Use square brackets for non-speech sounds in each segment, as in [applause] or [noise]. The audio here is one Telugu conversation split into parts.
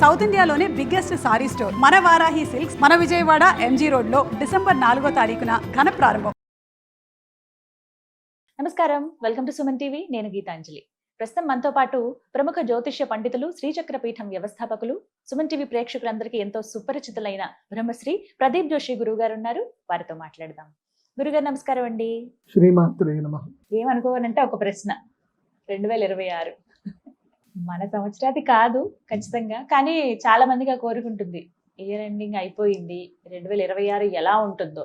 సౌత్ ఇండియాలోనే బిగ్గెస్ట్ సారీ స్టోర్. మన వారాహి సిల్క్స్ మన విజయవాడ ఎంజీ రోడ్లో డిసెంబర్ నాలుగో తారీఖున ఘన ప్రారంభం. నమస్కారం. Welcome to Suman TV. నేను గీతాంజలి. ప్రస్తుతం మనతో పాటు ప్రముఖ జ్యోతిష్య పండితులు శ్రీచక్ర పీఠం వ్యవస్థాపకులు సుమన్ టీవీ ప్రేక్షకులందరికీ ఎంతో సుపరిచితులైన బ్రహ్మశ్రీ ప్రదీప్ జోషి గురువు గారు ఉన్నారు. వారితో మాట్లాడదాం. గురుగారు నమస్కారం అండి. శ్రీమాత్రే నమ. ఏమనుకోవాలంటే ఒక ప్రశ్న. రెండు వేల ఇరవై ఆరు. మన సంవత్సరాది కాదు ఖచ్చితంగా. కానీ చాలా మందిగా కోరుకుంటుంది ఇయర్ ఎండింగ్ అయిపోయింది. రెండు వేల ఇరవై ఆరు ఎలా ఉంటుందో.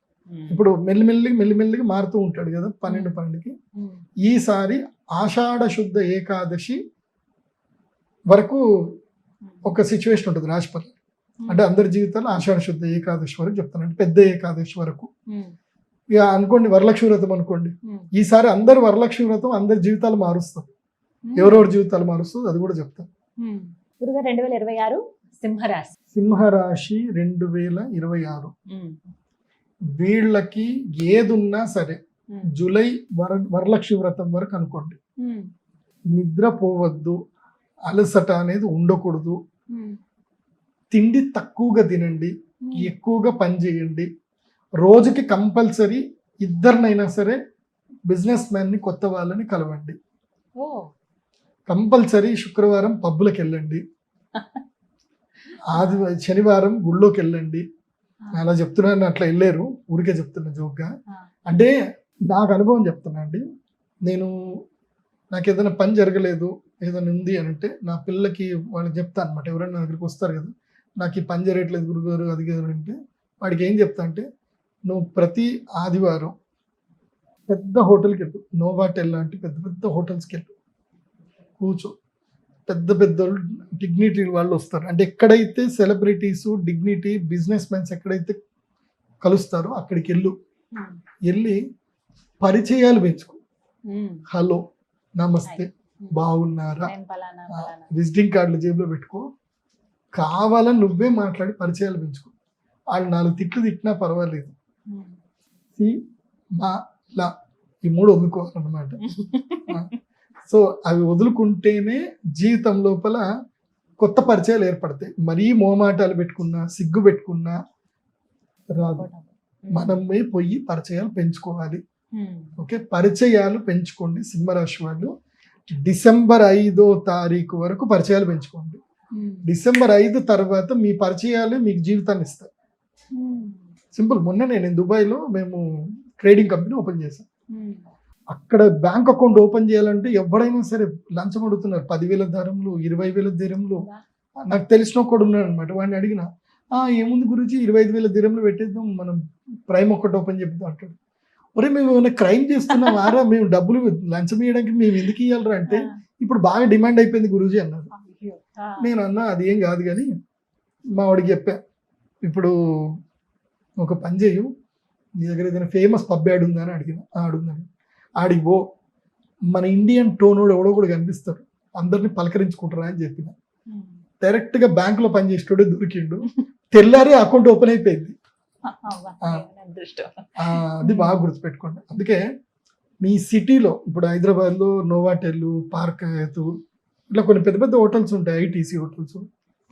ఇప్పుడు మెల్లిమెల్లిగా మెల్లిమెల్లిగా మారుతూ ఉంటాడు కదా పన్నెండు పన్నెండుకి. ఈసారి ఆషాఢ శుద్ధ ఏకాదశి వరకు ఒక సిచ్యువేషన్ ఉంటుంది రాశిపతి అంటే అందరి జీవితాల్లో ఆషాఢ శుద్ధ ఏకాదశి వరకు చెప్తాను. అంటే పెద్ద ఏకాదశి వరకు. ఇక అనుకోండి వరలక్ష్మి వ్రతం అనుకోండి. ఈసారి అందరు వరలక్ష్మి వ్రతం అందరి జీవితాలు మారుస్తారు. ఎవరెవరి జీవితాలు మారుస్తుంది అది కూడా చెప్తాను. గురుగారు రెండు వేల ఇరవై ఆరు సింహరాశి. సింహరాశి రెండు వేల ఇరవై ఆరు. వీళ్ళకి ఏదున్నా సరే. జూలై వర వరలక్ష్మి వ్రతం వరకు అనుకోండి. నిద్రపోవద్దు అలసట అనేది ఉండకూడదు. తిండి తక్కువగా తినండి. ఎక్కువగా పని చేయండి రోజుకి కంపల్సరీ ఇద్దరినైనా సరే బిజినెస్ మ్యాన్ని కొత్త వాళ్ళని కలవండి కంపల్సరీ శుక్రవారం పబ్బులకు వెళ్ళండి [laughs] ఆది శనివారం గుళ్ళోకి వెళ్ళండి అలా చెప్తున్నాను అట్లా వెళ్ళారు. ఊరికే చెప్తున్నా జోక్గా. అంటే నాకు అనుభవం చెప్తున్నా అండి. నేను నాకు ఏదైనా పని జరగలేదు ఏదైనా ఉంది అని అంటే నా పిల్లలకి వాళ్ళకి చెప్తా అనమాట ఎవరైనా నా దగ్గరికి వస్తారు కదా నాకు ఈ పని జరగట్లేదు గురుగారు అది గారు అంటే వాడికి ఏం చెప్తా అంటే నువ్వు ప్రతి ఆదివారం పెద్ద హోటల్కి వెళ్ళు. నోవాటెల్ లాంటి పెద్ద పెద్ద హోటల్స్కి వెళ్ళు. కూర్చో. పెద్ద పెద్ద డిగ్నిటీ వాళ్ళు వస్తారు. అంటే ఎక్కడైతే సెలబ్రిటీస్ డిగ్నిటీ బిజినెస్ మ్యాన్స్ ఎక్కడైతే కలుస్తారో అక్కడికి వెళ్ళు. ఉమ్. వెళ్ళి పరిచయాలు పెంచుకో. ఉమ్. హలో నమస్తే ఉమ్. బాగున్నారా? విజిటింగ్ కార్డులు జేబులో పెట్టుకో. కావాలని నువ్వే మాట్లాడి పరిచయాలు పెంచుకో. వాళ్ళు నాలుగు తిట్లు తిట్టినా పర్వాలేదు. మా లా ఈ మూడు వదులుకోవాలన్నమాట [laughs] సో అవి వదులుకుంటేనే జీవితం లోపల కొత్త పరిచయాలు ఏర్పడతాయి. మరీ మోమాటాలు పెట్టుకున్నా సిగ్గు పెట్టుకున్నా రాదు. మనమే పోయి పరిచయాలు పెంచుకోవాలి. ఓకే? పరిచయాలు పెంచుకోండి సింహరాశి వాళ్ళు. డిసెంబర్ ఐదో తారీఖు వరకు పరిచయాలు పెంచుకోండి. డిసెంబర్ ఐదు తర్వాత మీ పరిచయాలు మీకు జీవితాన్ని ఇస్తాయి. సింపుల్. మొన్న నేను దుబాయ్లో మేము ట్రేడింగ్ కంపెనీ ఓపెన్ చేశాం. అక్కడ బ్యాంక్ అకౌంట్ ఓపెన్ చేయాలంటే ఎవడైనా సరే లంచం అడుగుతున్నారు. పదివేల ధరములు ఇరవై వేల ధరములు నాకు తెలిసిన ఒకడు ఉన్నాడు అనమాట వాడిని అడిగిన "ఆ, ఏముంది గురించి ఇరవై ఐదు వేల దిరములు పెట్టేద్దాం మనం ప్రైమ్ ఒకటి ఓపెన్ చెప్తాం అంటాడు. ఒరే మేము ఏమైనా క్రైమ్ చేస్తున్నాం ఆరా మేము డబ్బులు లంచం ఇవ్వడానికి మేము ఎందుకు ఇవ్వాలరా అంటే ఇప్పుడు బాగా డిమాండ్ అయిపోయింది గురూజీ అన్నారు నేను అన్నా అది ఏం కాదు కానీ మా వాడికి చెప్పా ఇప్పుడు ఒక పని చేయు నీ దగ్గర ఏదైనా ఫేమస్ పబ్ యాడ్ ఉందా? అని అడిగిన "ఆ, ఆడుందని ఆడికి పో మన ఇండియన్ టోనోడు ఎవడో కూడా కనిపిస్తాడు. అందరిని పలకరించుకుంటారా అని చెప్పిన. డైరెక్ట్గా బ్యాంక్లో పనిచేసేటోడే దొరికిండు. తెల్లారి అకౌంట్ ఓపెన్ అయిపోయింది. అది బాగా గుర్తుపెట్టుకోండి. అందుకే మీ సిటీలో ఇప్పుడు హైదరాబాద్లో నోవాటెల్ పార్క్ ఇట్లా కొన్ని పెద్ద పెద్ద హోటల్స్ ఉంటాయి ఐటీసీ హోటల్స్.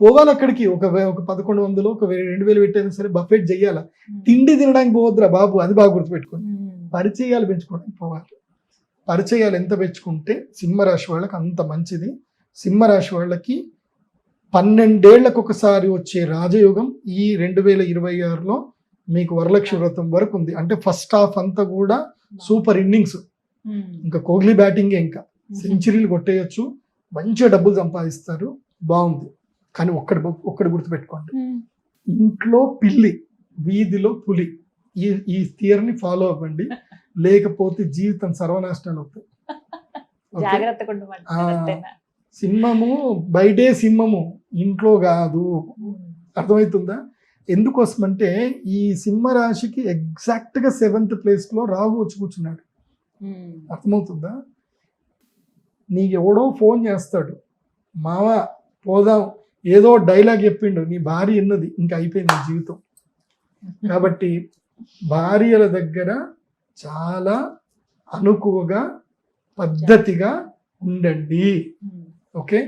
పోవాలి అక్కడికి. ఒక ఒక పదకొండు వందలు ఒక రెండు వేలు పెట్టైనా సరే బఫెట్ చెయ్యాలా? తిండి తినడానికి పోవద్దురా బాబు అది బాగా గుర్తుపెట్టుకోండి. పరిచయాలు పెంచుకోవడానికి పోవాలి. పరిచయాలు ఎంత పెంచుకుంటే సింహరాశి వాళ్ళకి అంత మంచిది. సింహరాశి వాళ్ళకి పన్నెండేళ్ళకు ఒకసారి వచ్చే రాజయోగం ఈ రెండు వేల ఇరవై ఆరులో మీకు వరలక్ష్మి వ్రతం వరకు ఉంది. అంటే ఫస్ట్ హాఫ్ అంతా కూడా సూపర్ ఇన్నింగ్స్. ఇంకా కోహ్లీ బ్యాటింగ్ ఇంకా. సెంచరీలు కొట్టేయచ్చు. మంచిగా డబ్బులు సంపాదిస్తారు. బాగుంది. కానీ ఒక్కటి ఒక్కటి గుర్తుపెట్టుకోండి ఇంట్లో పిల్లి వీధిలో పులి ఈ ఈ థియర్ని ఫాలో అవ్వండి. లేకపోతే జీవితం సర్వనాశనాలు అవుతాయి? సింహము బయటే సింహము. ఇంట్లో కాదు. అర్థమవుతుందా? ఎందుకోసమంటే ఈ సింహ రాశికి ఎగ్జాక్ట్గా సెవెంత్ ప్లేస్లో రాహు వచ్చి కూర్చున్నాడు. అర్థమవుతుందా? నీకు ఎవడో ఫోన్ చేస్తాడు. మావా పోదాం. ఏదో డైలాగ్ చెప్పిండు నీ భార్య విన్నది ఇంకా అయిపోయింది జీవితం. కాబట్టి భార్యల దగ్గర చాలా అనుకువగా పద్ధతిగా ఉండండి. ఓకే?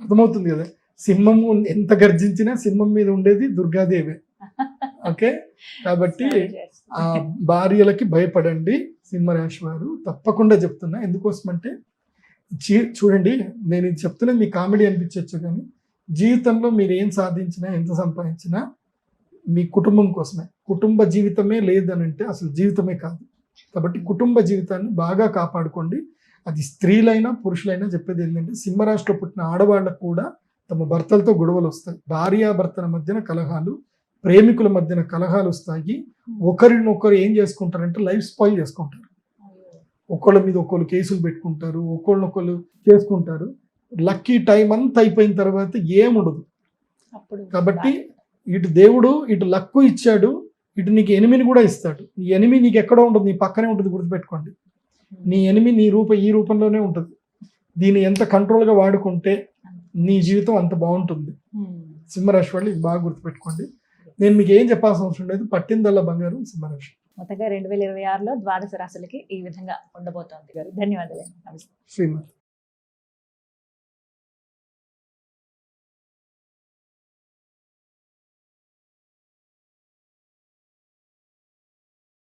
అర్థమవుతుంది కదా? సింహము ఎంత గర్జించినా సింహం మీద ఉండేది దుర్గాదేవి. ఓకే? కాబట్టి. ఆ భార్యలకి భయపడండి సింహరాశి వారు. తప్పకుండా చెప్తున్నా. ఎందుకోసమంటే చూడండి నేను ఇది చెప్తున్నది మీ కామెడీ అనిపించవచ్చు కానీ జీవితంలో మీరు ఏం సాధించినా ఎంత సంపాదించినా మీ కుటుంబం కోసమే. కుటుంబ జీవితమే లేదనంటే అసలు జీవితమే కాదు. కాబట్టి కుటుంబ జీవితాన్ని బాగా కాపాడుకోండి. అది స్త్రీలైనా పురుషులైనా చెప్పేది ఏంటంటే సింహరాశిలో పుట్టిన ఆడవాళ్ళకు కూడా తమ భర్తలతో గొడవలు వస్తాయి. భార్యాభర్తల మధ్యన కలహాలు ప్రేమికుల మధ్యన కలహాలు వస్తాయి. ఒకరినొకరు ఏం చేసుకుంటారంటే లైఫ్ స్పాయిల్ చేసుకుంటారు. ఒకళ్ళ మీద ఒకళ్ళు కేసులు పెట్టుకుంటారు ఒకళ్ళనొకళ్ళు చేసుకుంటారు. లక్కీ టైం అంతా అయిపోయిన తర్వాత ఏముండదు. అప్పుడు కాబట్టి ఇటు దేవుడు ఇటు లక్కు ఇచ్చాడు ఇటు నీకు ఎనిమిని కూడా ఇస్తాడు. నీ ఎనిమి నీకు ఎక్కడో ఉంటుంది నీ పక్కనే ఉంటుంది గుర్తుపెట్టుకోండి. నీ ఎనిమి నీ రూప ఈ రూపంలోనే ఉంటుంది. దీన్ని ఎంత కంట్రోల్గా వాడుకుంటే నీ జీవితం అంత బాగుంటుంది. సింహరాశి వాళ్ళు ఇది బాగా గుర్తుపెట్టుకోండి. నేను మీకు ఏం చెప్పాల్సిన అవసరం లేదు పట్టిందల్లా బంగారం సింహరాశి. మొత్తంగా రెండు వేల ఇరవై ఆరులో ద్వాదశ రాశులకి ఈ విధంగా ఉండబోతోంది గారు. ధన్యవాదాలు. నమస్తే. శ్రీమతి.